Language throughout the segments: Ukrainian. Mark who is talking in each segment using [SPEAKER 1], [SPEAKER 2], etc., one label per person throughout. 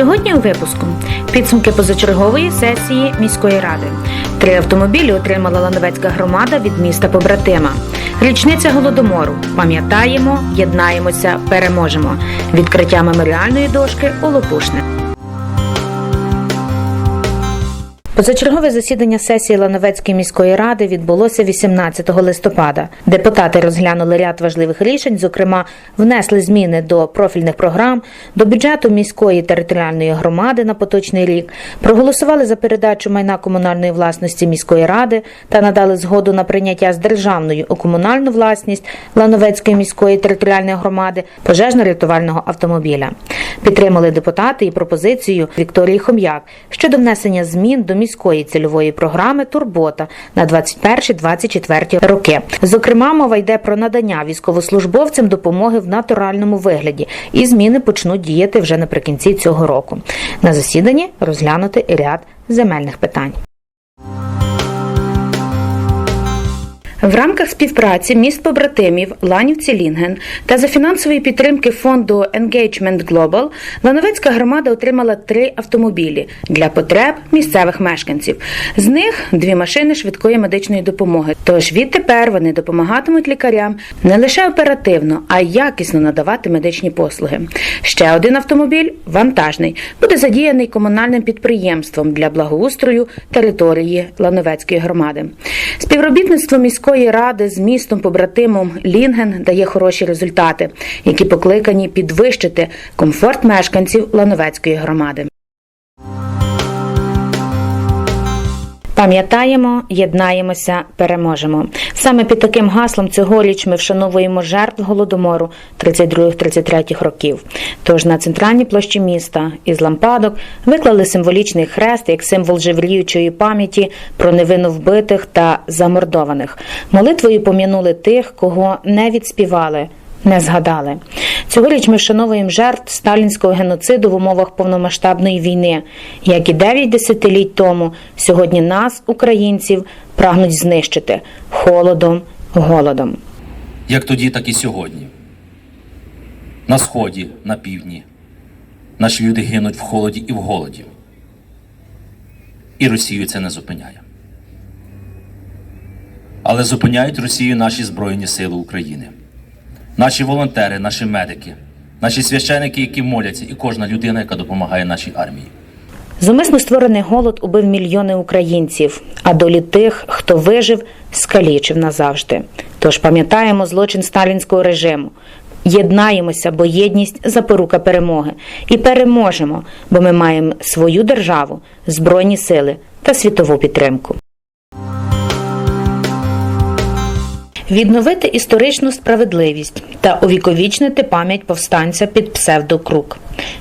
[SPEAKER 1] Сьогодні у випуску підсумки позачергової сесії міської ради. Три автомобілі отримала Лановецька громада від міста побратима. Річниця голодомору. Пам'ятаємо, єднаємося, переможемо. Відкриття меморіальної дошки у Лопушне. Позачергове засідання сесії Лановецької міської ради відбулося 18 листопада. Депутати розглянули ряд важливих рішень, зокрема, внесли зміни до профільних програм, до бюджету міської територіальної громади на поточний рік, проголосували за передачу майна комунальної власності міської ради та надали згоду на прийняття з державної у комунальну власність Лановецької міської територіальної громади пожежно-рятувального автомобіля. Підтримали депутати і пропозицію Вікторії Хом'як щодо внесення змін до міської цільової програми Турбота на 21-24 роки. Зокрема, мова йде про надання військовослужбовцям допомоги в натуральному вигляді, і зміни почнуть діяти вже наприкінці цього року. На засіданні розглянути ряд земельних питань. В рамках співпраці міст побратимів Ланівці Лінген та за фінансової підтримки фонду Engagement Global Лановецька громада отримала три автомобілі для потреб місцевих мешканців. З них дві машини швидкої медичної допомоги. Тож відтепер вони допомагатимуть лікарям не лише оперативно, а й якісно надавати медичні послуги. Ще один автомобіль вантажний буде задіяний комунальним підприємством для благоустрою території Лановецької громади. Співробітництво міської ради з містом побратимом Лінген дає хороші результати, які покликані підвищити комфорт мешканців Лановецької громади. Пам'ятаємо, єднаємося, переможемо. Саме під таким гаслом цьогоріч ми вшановуємо жертв голодомору 32-33 років. Тож на центральній площі міста із лампадок виклали символічний хрест як символ живліючої пам'яті про невинно вбитих та замордованих. Молитвою пом'янули тих, кого не відспівали. Не згадали цьогоріч. Ми вшановуємо жертв сталінського геноциду в умовах повномасштабної війни, як і 9 десятиліть тому. Сьогодні нас, українців, прагнуть знищити холодом, голодом.
[SPEAKER 2] Як тоді, так і сьогодні. На сході, на півдні. Наші люди гинуть в холоді і в голоді. І Росію це не зупиняє. Але зупиняють Росію наші Збройні Сили України, наші волонтери, наші медики, наші священики, які моляться, і кожна людина, яка допомагає нашій армії.
[SPEAKER 1] Зумисно створений голод убив мільйони українців, а долі тих, хто вижив, скалічив назавжди. Тож пам'ятаємо злочин сталінського режиму. Єднаємося, бо єдність запорука перемоги, і переможемо, бо ми маємо свою державу, збройні сили та світову підтримку. Відновити історичну справедливість та увіковічнити пам'ять повстанця під псевдокрук.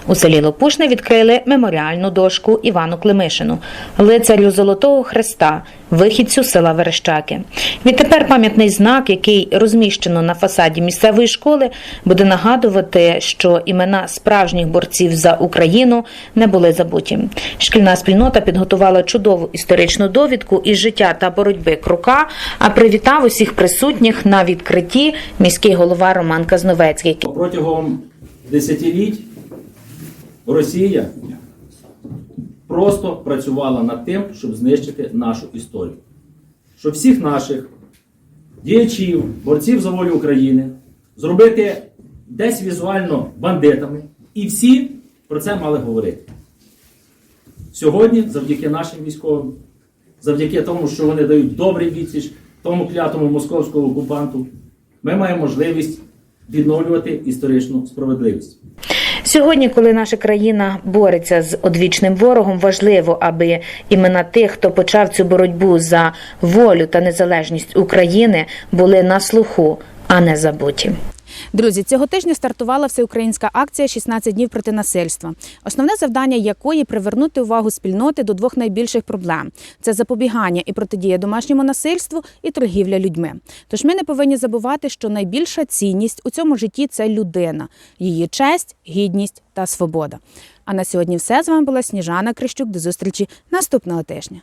[SPEAKER 1] У селі Лопушне відкрили меморіальну дошку Івану Климишину, лицарю Золотого Хреста, вихідцю села Верещаки. Відтепер пам'ятний знак, який розміщено на фасаді місцевої школи, буде нагадувати, що імена справжніх борців за Україну не були забуті. Шкільна спільнота підготувала чудову історичну довідку із життя та боротьби крука. А привітав усіх присутніх на відкритті міський голова Роман Казновецький.
[SPEAKER 3] Протягом десятиліть Росія просто працювала над тим, щоб знищити нашу історію. Щоб всіх наших діячів, борців за волю України зробити десь візуально бандитами, і всі про це мали говорити. Сьогодні, завдяки нашим військовим, завдяки тому, що вони дають добрий відсіч тому клятому московському окупанту, ми маємо можливість відновлювати історичну справедливість.
[SPEAKER 1] Сьогодні, коли наша країна бореться з одвічним ворогом, важливо, аби імена тих, хто почав цю боротьбу за волю та незалежність України, були на слуху, а не забуті.
[SPEAKER 4] Друзі, цього тижня стартувала всеукраїнська акція «16 днів проти насильства, основне завдання якої привернути увагу спільноти до двох найбільших проблем: це запобігання і протидія домашньому насильству і торгівля людьми. Тож ми не повинні забувати, що найбільша цінність у цьому житті це людина, її честь, гідність та свобода. А на сьогодні все з вами була Сніжана Крищук. До зустрічі наступного тижня.